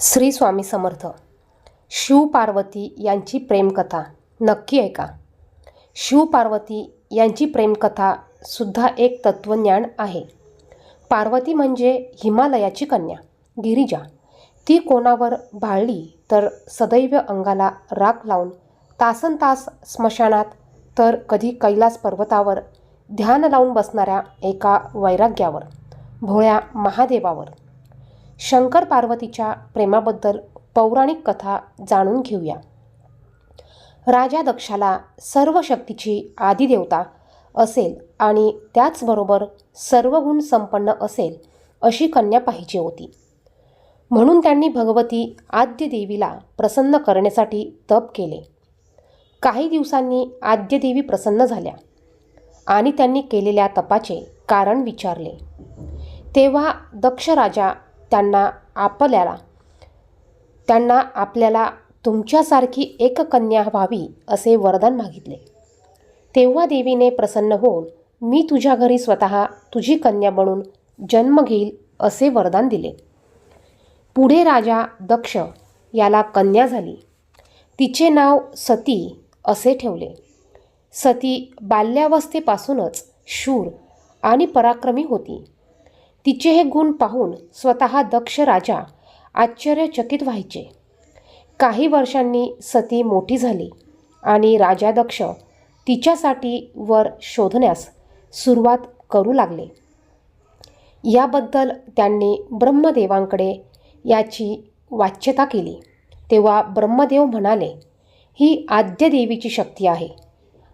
श्री स्वामी समर्थ. शिव पार्वती यांची प्रेमकथा. नक्की ऐका. शिव पार्वती यांची प्रेमकथा सुद्धा एक तत्त्वज्ञान आहे. पार्वती म्हणजे हिमालयाची कन्या गिरिजा. ती कोणावर भाळली तर सदैव अंगाला राख लावून तासन तास स्मशानात तर कधी कैलास पर्वतावर ध्यान लावून बसणाऱ्या एका वैराग्यावर भोळ्या महादेवावर. शंकर पार्वतीच्या प्रेमाबद्दल पौराणिक कथा जाणून घेऊया. राजा दक्षाला सर्व शक्तीची आदिदेवता असेल आणि त्याचबरोबर सर्व गुण संपन्न असेल अशी कन्या पाहिजे होती. म्हणून त्यांनी भगवती आद्यदेवीला प्रसन्न करण्यासाठी तप केले. काही दिवसांनी आद्यदेवी प्रसन्न झाल्या आणि त्यांनी केलेल्या तपाचे कारण विचारले. तेव्हा दक्ष राजा त्यांना आपल्याला त्यांना आपल्याला तुमच्यासारखी एक कन्या व्हावी असे वरदान मागितले. तेव्हा देवीने प्रसन्न होऊन मी तुझ्या घरी स्वतः तुझी कन्या बनून जन्म घेईल असे वरदान दिले. पुढे राजा दक्ष याला कन्या झाली. तिचे नाव सती असे ठेवले. सती बाल्यावस्थेपासूनच शूर आणि पराक्रमी होती. तिचे हे गुण पाहून स्वतः दक्ष राजा आश्चर्यचकित व्हायचे. काही वर्षांनी सती मोठी झाली आणि राजा दक्ष तिच्यासाठी वर शोधण्यास सुरुवात करू लागले. याबद्दल त्यांनी ब्रह्मदेवांकडे याची वाच्यता केली. तेव्हा ब्रह्मदेव म्हणाले ही आद्यदेवीची शक्ती आहे.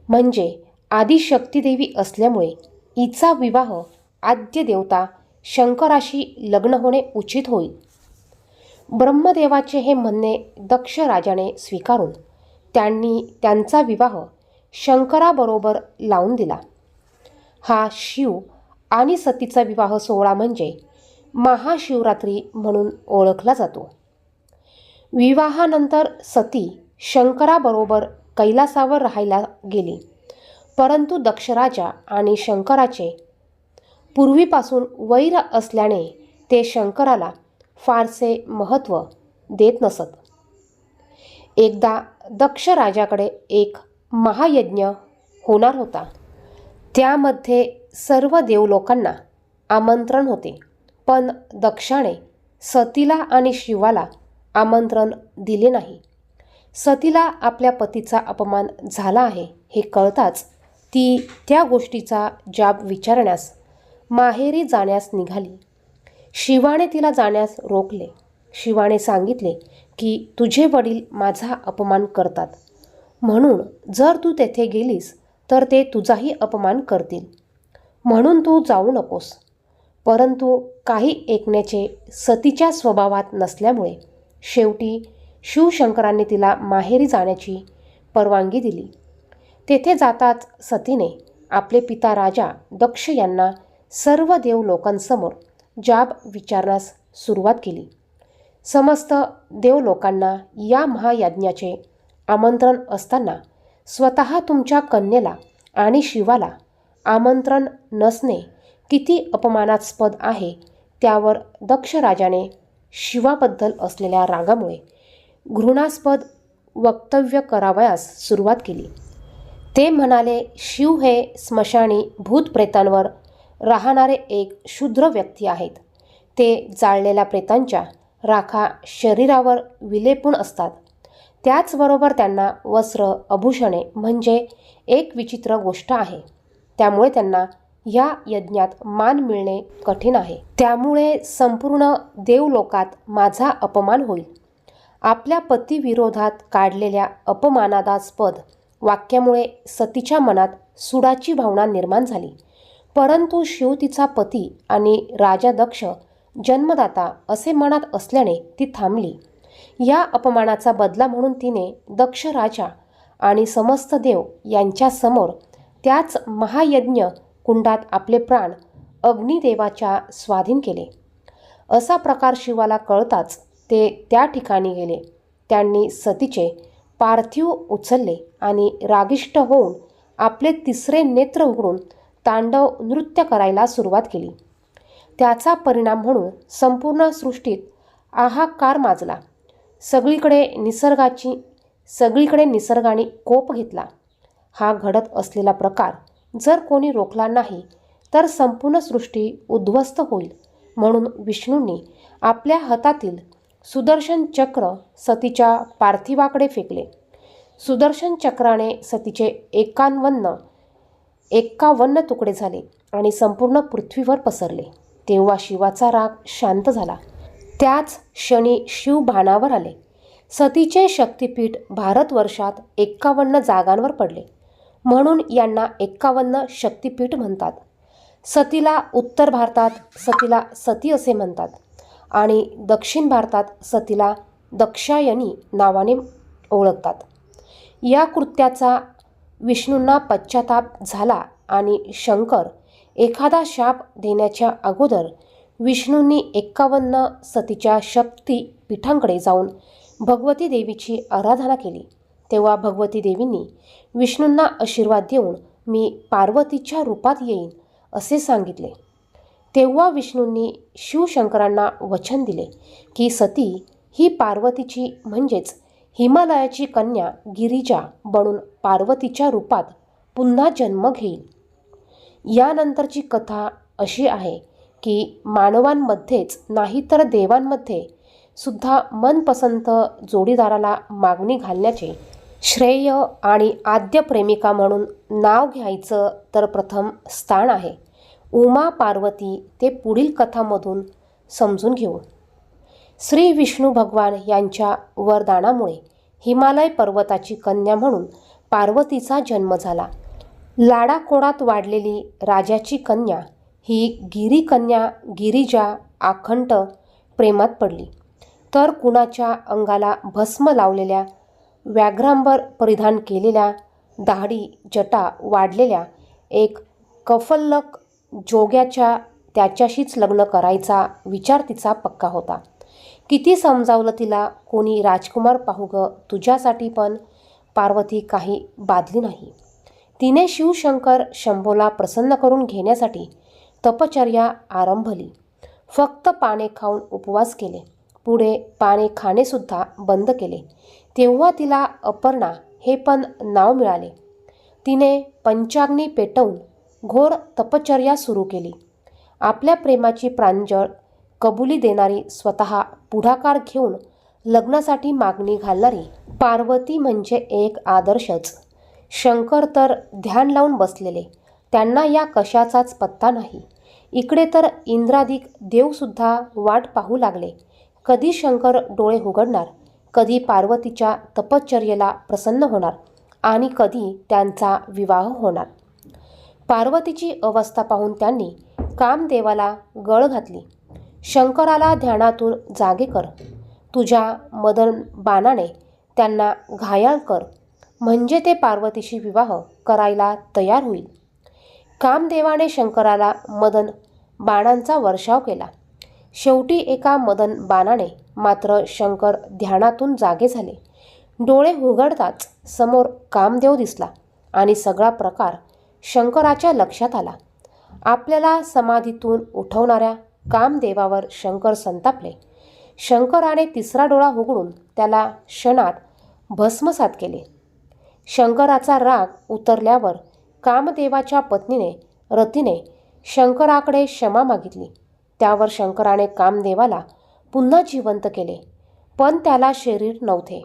म्हणजे आदिशक्तिदेवी असल्यामुळे हिचा विवाह आद्य देवता शंकराशी लग्न होणे उचित होईल. ब्रह्मदेवाचे हे म्हणणे दक्ष राजाने स्वीकारून त्यांनी त्यांचा विवाह शंकराबरोबर लावून दिला. हा शिव आणि सतीचा विवाह सोहळा म्हणजे महाशिवरात्री म्हणून ओळखला जातो. विवाहानंतर सती शंकराबरोबर कैलासावर राहायला गेली. परंतु दक्षराजा आणि शंकराचे पूर्वीपासून वैर असल्याने ते शंकराला फारसे महत्त्व देत नसत. एकदा दक्ष राजाकडे एक महायज्ञ होणार होता. त्यामध्ये सर्व देवलोकांना आमंत्रण होते. पण दक्षाने सतीला आणि शिवाला आमंत्रण दिले नाही. सतीला आपल्या पतीचा अपमान झाला आहे हे कळताच ती त्या गोष्टीचा जाब विचारण्यास माहेरी जाण्यास निघाली. शिवाने तिला जाण्यास रोखले. शिवाने सांगितले की तुझे वडील माझा अपमान करतात. म्हणून जर तू तेथे गेलीस तर ते तुझाही अपमान करतील. म्हणून तू जाऊ नकोस. परंतु काही ऐकण्याचे सतीच्या स्वभावात नसल्यामुळे शेवटी शिवशंकरांनी तिला माहेरी जाण्याची परवानगी दिली. तेथे जाताच सतीने आपले पिता राजा दक्ष यांना सर्व देव लोकांसमोर जाब विचारण्यास सुरुवात केली. समस्त देव लोकांना या महायज्ञाचे आमंत्रण असताना स्वतः तुमच्या कन्येला आणि शिवाला आमंत्रण नसणे किती अपमानास्पद आहे त्यावर दक्ष राजाने शिवाबद्दल असलेल्या रागामुळे घृणास्पद वक्तव्य करावयास सुरुवात केली. ते म्हणाले शिव हे स्मशानी भूतप्रेतांवर राहणारे एक क्षुद्र व्यक्ती आहेत. ते जाळलेल्या प्रेतांच्या राखा शरीरावर विलेपून असतात. त्याचबरोबर त्यांना वस्त्र आभूषणे म्हणजे एक विचित्र गोष्ट आहे. त्यामुळे त्यांना या यज्ञात मान मिळणे कठीण आहे. त्यामुळे संपूर्ण देवलोकात माझा अपमान होईल. आपल्या पतीविरोधात काढलेल्या अपमानादास्पद वाक्यामुळे सतीच्या मनात सुडाची भावना निर्माण झाली. परंतु शिव तिचा पती आणि राजा दक्ष जन्मदाता असे मनात असल्याने ती थांबली. या अपमानाचा बदला म्हणून तिने दक्ष राजा आणि समस्त देव यांच्यासमोर त्याच महायज्ञ कुंडात आपले प्राण अग्निदेवाच्या स्वाधीन केले. असा प्रकार शिवाला कळताच ते त्या ठिकाणी गेले. त्यांनी सतीचे पार्थिव उचलले आणि रागिष्ट होऊन आपले तिसरे नेत्र उघडून तांडव नृत्य करायला सुरुवात केली. त्याचा परिणाम म्हणून संपूर्ण सृष्टीत आहाकार माजला. सगळीकडे निसर्गाची सगळीकडे निसर्गाने कोप घेतला. हा घडत असलेला प्रकार जर कोणी रोखला नाही तर संपूर्ण सृष्टी उद्ध्वस्त होईल म्हणून विष्णूंनी आपल्या हातातील सुदर्शन चक्र सतीच्या पार्थिवाकडे फेकले. सुदर्शन चक्राने सतीचे एकावन्न एक्कावन्न तुकडे झाले आणि संपूर्ण पृथ्वीवर पसरले. तेव्हा शिवाचा राग शांत झाला. त्याच क्षणी शिव बाणावर आले. सतीचे शक्तिपीठ भारतवर्षात एक्कावन्न जागांवर पडले. म्हणून यांना एक्कावन्न शक्तिपीठ म्हणतात. सतीला उत्तर भारतात सतीला सती असे म्हणतात आणि दक्षिण भारतात सतीला दक्षायनी नावाने ओळखतात. या कृत्याचा विष्णूंना पश्चाताप झाला आणि शंकर एखादा शाप देण्याच्या अगोदर विष्णूंनी एक्कावन्न सतीच्या शक्ती पीठांकडे जाऊन भगवती देवीची आराधना केली. तेव्हा भगवती देवींनी विष्णूंना आशीर्वाद देऊन मी पार्वतीच्या रूपात येईन असे सांगितले. तेव्हा विष्णूंनी शिवशंकरांना वचन दिले की सती ही पार्वतीची म्हणजेच हिमालयाची कन्या गिरिजा बनून पार्वतीच्या रूपात पुन्हा जन्म घेईल. यानंतरची कथा अशी आहे की मानवांमध्येच नाही तर देवांमध्ये सुद्धा मनपसंत जोडीदाराला मागणी घालण्याचे श्रेय आणि आद्य प्रेमिका म्हणून नाव घ्यायचं तर प्रथम स्थान आहे. उमा पार्वती ते पुढील कथामधून समजून घेऊ. श्री विष्णू भगवान यांच्या वरदानामुळे हिमालय पर्वताची कन्या म्हणून पार्वतीचा जन्म झाला. लाडाकोडात वाढलेली राजाची कन्या ही गिरीकन्या गिरिजा आखंट प्रेमात पडली. तर कुणाच्या अंगाला भस्म लावलेल्या व्याघ्रांबर परिधान केलेल्या दाढी जटा वाढलेल्या एक कफल्लक जोग्याच्या त्याच्याशीच लग्न करायचा विचार तिचा पक्का होता. किती समजावलं तिला कोणी राजकुमार पाहू ग? तुझ्यासाठी पण. पार्वती काही बाधली नाही. तिने शिवशंकर शंभोला प्रसन्न करून घेण्यासाठी तपचर्या आरंभली. फक्त पाने खाऊन उपवास केले. पुढे पाने खाणेसुद्धा बंद केले. तेव्हा तिला अपर्णा हे पण नाव मिळाले. तिने पंचाग्नी पेटवून घोर तपचर्या सुरू केली. आपल्या प्रेमाची प्रांजळ कबुली देणारी स्वतः पुढाकार घेऊन लग्नासाठी मागणी घालणारी पार्वती म्हणजे एक आदर्शच. शंकर तर ध्यान लावून बसलेले. त्यांना या कशाचाच पत्ता नाही. इकडे तर इंद्राधिक देवसुद्धा वाट पाहू लागले. कधी शंकर डोळे उघडणार? कधी पार्वतीच्या तपश्चर्येला प्रसन्न होणार? आणि कधी त्यांचा विवाह होणार? पार्वतीची अवस्था पाहून त्यांनी कामदेवाला गळ घातली. शंकराला ध्यानातून जागे कर. तुझ्या मदन बाणाने त्यांना घायाळ कर. म्हणजे ते पार्वतीशी विवाह करायला तयार होईल. कामदेवाने शंकराला मदन बाणांचा वर्षाव केला. शेवटी एका मदन बाणाने मात्र शंकर ध्यानातून जागे झाले. डोळे उघडताच समोर कामदेव दिसला आणि सगळा प्रकार शंकराच्या लक्षात आला. आपल्याला समाधीतून उठवणाऱ्या कामदेवावर शंकर संतापले. शंकराने तिसरा डोळा उघडून त्याला क्षणात भस्मसात केले. शंकराचा राग उतरल्यावर कामदेवाच्या पत्नीने रतीने शंकराकडे क्षमा मागितली. त्यावर शंकराने कामदेवाला पुन्हा जिवंत केले पण त्याला शरीर नव्हते.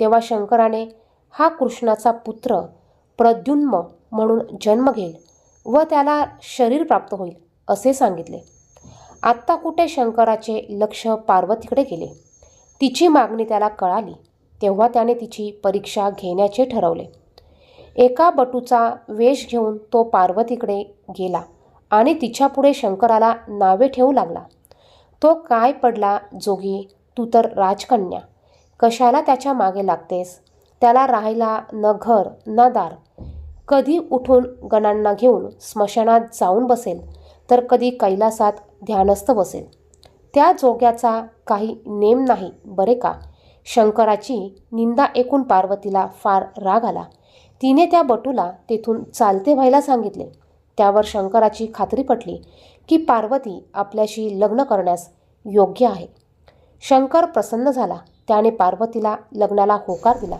तेव्हा शंकराने हा कृष्णाचा पुत्र प्रद्युन्म म्हणून जन्म घेईल व त्याला शरीर प्राप्त होईल असे सांगितले. आत्ता कुठे शंकराचे लक्ष पार्वतीकडे गेले? तिची मागणी त्याला कळाली तेव्हा त्याने तिची परीक्षा घेण्याचे ठरवले. एका बटूचा वेश घेऊन तो पार्वतीकडे गेला आणि तिच्यापुढे शंकराला नावे ठेवू लागला. तो काय पडला जोगी? तू तर राजकन्या. कशाला त्याच्यामागे लागतेस? त्याला राहायला न घर न दार. कधी उठून गणांना घेऊन स्मशानात जाऊन बसेल तर कधी कैलासात ध्यानस्थ बसेल त्या जोग्याचा काही नेम नाही बरे का? शंकराची निंदा ऐकून पार्वतीला फार राग आला. तिने त्या बटूला तेथून चालते व्हायला सांगितले. त्यावर शंकराची खात्री पटली की पार्वती आपल्याशी लग्न करण्यास योग्य आहे. शंकर प्रसन्न झाला. त्याने पार्वतीला लग्नाला होकार दिला.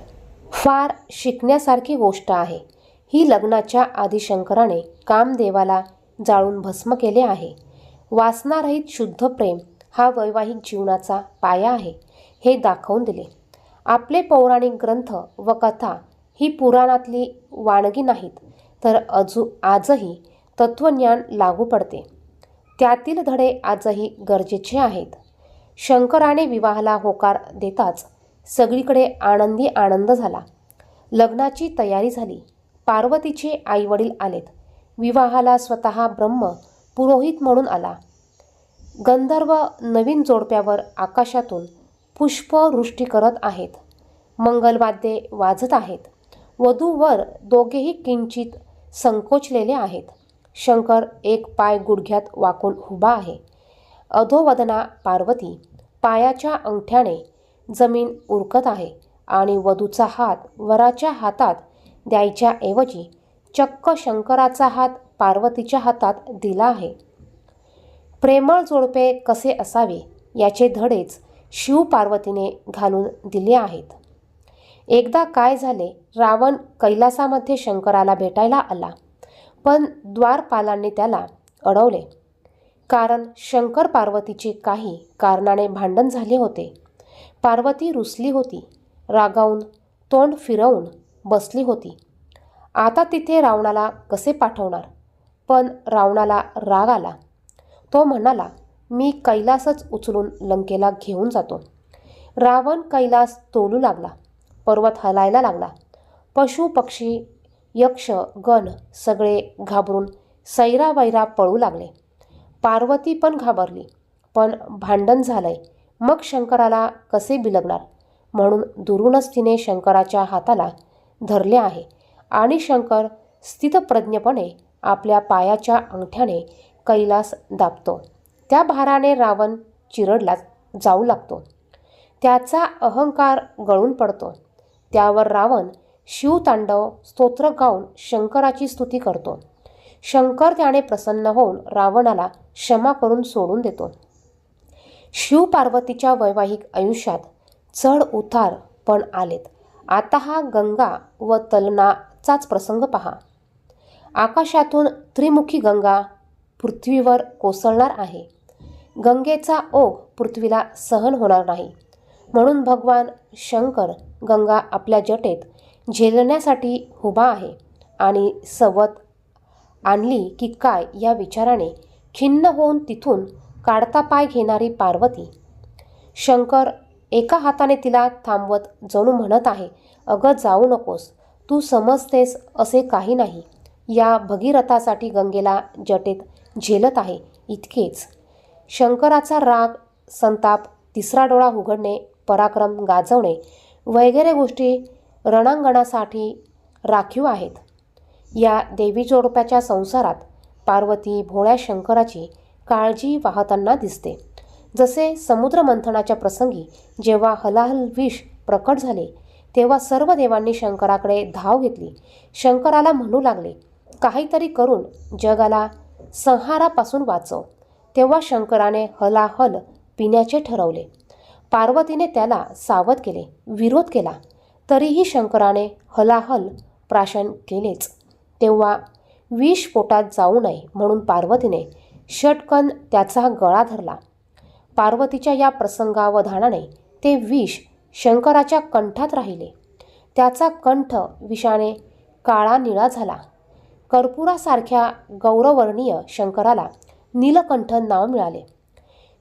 फार शिकण्यासारखी गोष्ट आहे. ही लग्नाच्या आधी शंकराने कामदेवाला जाळून भस्म केले आहे. वासनारहित शुद्ध प्रेम हा वैवाहिक जीवनाचा पाया आहे हे दाखवून दिले. आपले पौराणिक ग्रंथ व कथा ही पुराणातली वाणगी नाहीत तर अजू आजही तत्त्वज्ञान लागू पडते. त्यातील धडे आजही गरजेचे आहेत. शंकराने विवाहाला होकार देताच सगळीकडे आनंदी आनंद झाला. लग्नाची तयारी झाली. पार्वतीचे आईवडील आलेत. विवाहाला स्वतः ब्रह्म पुरोहित म्हणून आला. गंधर्व नवीन जोडप्यावर आकाशातून पुष्पवृष्टी करत आहेत. मंगलवाद्ये वाजत आहेत. वधूवर दोघेही किंचित संकोचलेले आहेत. शंकर एक पाय गुडघ्यात वाकून उभा आहे. अधोवदना पार्वती पायाच्या अंगठ्याने जमीन उरकत आहे आणि वधूचा हात वराच्या हातात द्यायच्याऐवजी चक्क शंकराचा हात पार्वतीच्या हातात दिला आहे. प्रेमळ जोडपे कसे असावे याचे धडेच शिव पार्वतीने घालून दिले आहेत. एकदा काय झाले रावण कैलासामध्ये शंकराला भेटायला आला पण द्वारपालांनी त्याला अडवले. कारण शंकर पार्वतीचे काही कारणाने भांडण झाले होते. पार्वती रुसली होती रागावून तोंड फिरवून बसली होती. आता तिथे रावणाला कसे पाठवणार? पण रावणाला राग आला. तो म्हणाला मी कैलासच उचलून लंकेला घेऊन जातो. रावण कैलास तोलू लागला पर्वत हलायला लागला. पशु पक्षी यक्ष गण सगळे घाबरून सैरावैरा पळू लागले. पार्वती पण घाबरली पण भांडण झालंय. मग शंकराला कसे बिलगणार? म्हणून दुरूनच तिने शंकराच्या हाताला धरले आहे आणि शंकर स्थितप्रज्ञपणे आपल्या पायाच्या अंगठ्याने कैलास दाबतो. त्या भाराने रावण चिरडला जाऊ लागतो. त्याचा अहंकार गळून पडतो. त्यावर रावण शिवतांडव स्तोत्र गाऊन शंकराची स्तुती करतो. शंकर त्याने प्रसन्न होऊन रावणाला क्षमा करून सोडून देतो. शिव पार्वतीच्या वैवाहिक आयुष्यात चढ उतार पण आलेत. आता हा गंगा व तलनाचाच प्रसंग पहा. आकाशातून त्रिमुखी गंगा पृथ्वीवर कोसळणार आहे. गंगेचा ओघ पृथ्वीला सहन होणार नाही. म्हणून भगवान शंकर गंगा आपल्या जटेत झेलण्यासाठी उभा आहे आणि सवत आणली की काय या विचाराने खिन्न होऊन तिथून काढता पाय घेणारी पार्वती शंकर एका हाताने तिला थांबवत जणू म्हणत आहे अगं जाऊ नकोस. तू समजतेस असे काही नाही. या भगीरथासाठी गंगेला जटेत झेलत आहे इतकेच. शंकराचा राग संताप तिसरा डोळा उघडणे पराक्रम गाजवणे वगैरे गोष्टी रणांगणासाठी राखीव आहेत. या देवी जोडप्याच्या संसारात पार्वती भोळ्या शंकराची काळजी वाहताना दिसते. जसे समुद्र मंथनाच्या प्रसंगी जेव्हा हलाहल विष प्रकट झाले तेव्हा सर्व देवांनी शंकराकडे धाव घेतली. शंकराला म्हणू लागले काहीतरी करून जगाला संहारापासून वाचव. तेव्हा शंकराने हलाहल पिण्याचे ठरवले. पार्वतीने त्याला सावध केले विरोध केला. तरीही शंकराने हलाहल प्राशन केलेच. तेव्हा विष पोटात जाऊ नये म्हणून पार्वतीने षटकन त्याचा गळा धरला. पार्वतीच्या या प्रसंगावधानाने ते विष शंकराच्या कंठात राहिले. त्याचा कंठ विषाने काळा निळा झाला. कर्पुरासारख्या गौरवर्णीय शंकराला नीलकंठ नाव मिळाले.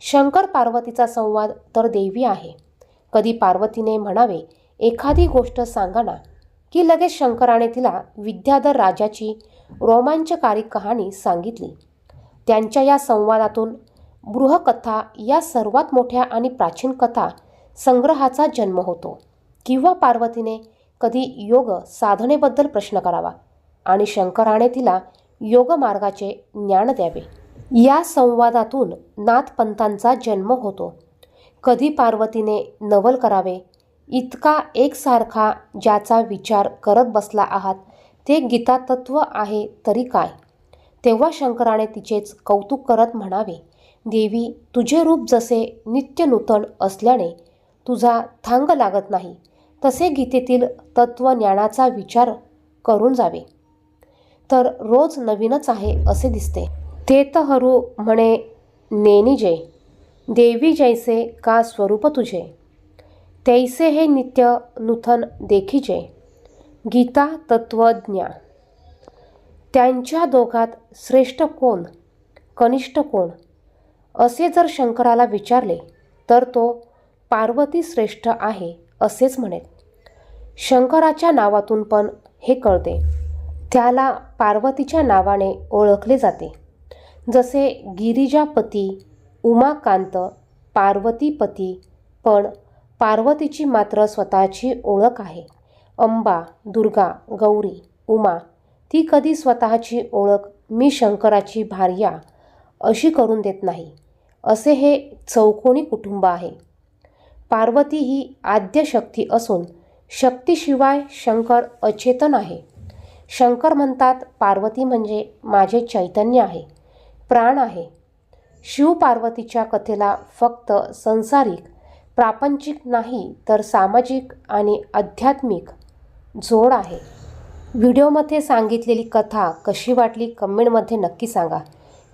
शंकर पार्वतीचा संवाद तर देवी आहे. कधी पार्वतीने म्हणावे एखादी गोष्ट सांगा ना की लगेच शंकराने तिला विद्याधर राजाची रोमांचकारी कहाणी सांगितली. त्यांच्या या संवादातून बृहकथा या सर्वात मोठ्या आणि प्राचीन कथा संग्रहाचा जन्म होतो. किंवा पार्वतीने कधी योग साधनेबद्दल प्रश्न करावा आणि शंकराने तिला योगमार्गाचे ज्ञान द्यावे. या संवादातून नाथपंथांचा जन्म होतो. कधी पार्वतीने नवल करावे इतका एकसारखा ज्याचा विचार करत बसला आहात ते गीतातत्व आहे तरी काय? तेव्हा शंकराने तिचेच कौतुक करत म्हणावे देवी तुझे रूप जसे नित्य नूतन असल्याने तुझा थांग लागत नाही तसे गीतेतील तत्वज्ञानाचा विचार करून जावे. तर रोज नवीनच आहे असे दिसते. ते तर हरू म्हणे नेनी जय. देवी जैसे का स्वरूप तुझे. तैसे हे नित्य नूतन देखीजे गीता तत्वज्ञा त्यांच्या दोघात श्रेष्ठ कोण? कनिष्ठ कोण? असे जर शंकराला विचारले तर तो पार्वती श्रेष्ठ आहे असेच म्हणेल. शंकराच्या नावातून पण हे कळते. त्याला पार्वतीच्या नावाने ओळखले जाते. जसे गिरिजापती उमाकांत पार्वतीपती पण पार्वतीची मात्र स्वतःची ओळख आहे. अंबा दुर्गा गौरी उमा ती कधी स्वतःची ओळख मी शंकराची भार्या अशी करून देत नाही असे हे चौकोनी कुटुंब आहे. पार्वती ही आद्यशक्ती असून शक्तीशिवाय शंकर अचेतन आहे. शंकर म्हणतात पार्वती म्हणजे माझे चैतन्य आहे प्राण आहे. शिव पार्वतीच्या कथेला फक्त संसारिक प्रापंचिक नाही तर सामाजिक आणि आध्यात्मिक जोड आहे. व्हिडिओमध्ये सांगितलेली कथा कशी वाटली कमेंटमध्ये नक्की सांगा.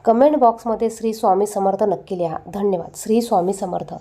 कमेंट बॉक्समध्ये श्री स्वामी समर्थ नक्की लिहा. धन्यवाद. श्री स्वामी समर्थ.